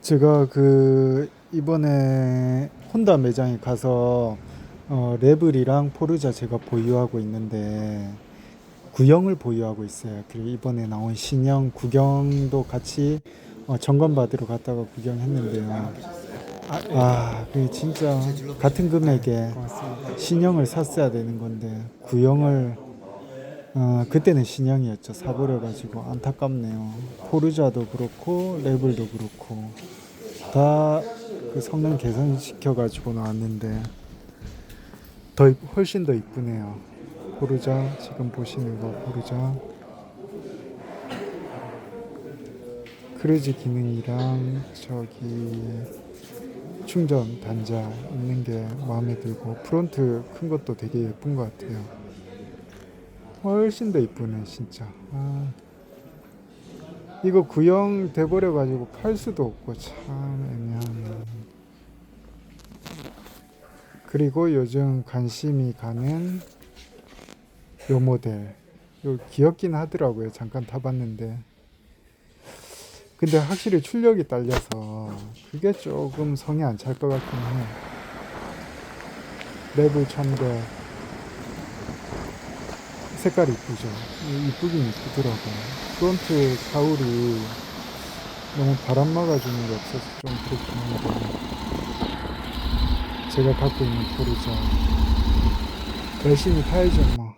제가 그 이번에 혼다 매장에 가서 어, 레블이랑 포르자 제가 보유하고 있는데 구형을 보유하고 있어요. 그리고 이번에 나온 신형 구경도 같이 어, 점검 받으러 갔다가 구경했는데요. 아, 그 진짜 같은 금액에 신형을 샀어야 되는 건데 구형을 어, 그때는 신형이었죠. 사버려 가지고 안타깝네요. 포르자도 그렇고 레블도 그렇고 다 그 성능 개선시켜 가지고 나왔는데 더 이- 훨씬 더 이쁘네요. 포르자 지금 보시는 거 포르자 크루즈 기능이랑 저기 충전 단자 있는 게 마음에 들고 프론트 큰 것도 되게 예쁜 것 같아요. 훨씬 더 이쁘네 진짜. 아, 이거 구형 돼버려 가지고 팔 수도 없고 참 애매하네. 그리고 요즘 관심이 가는 요 모델. 요 귀엽긴 하더라고요. 잠깐 타봤는데. 근데 확실히 출력이 딸려서 그게 조금 성에 안 찰 것 같긴 해. 레블 1100 색깔 이쁘죠? 이- 이쁘긴 이쁘더라고요. 프론트 사울이 너무 바람 막아주는 게 없어서 좀 그렇긴 한데 제가 갖고 있는 포르자 열심히 타야죠 뭐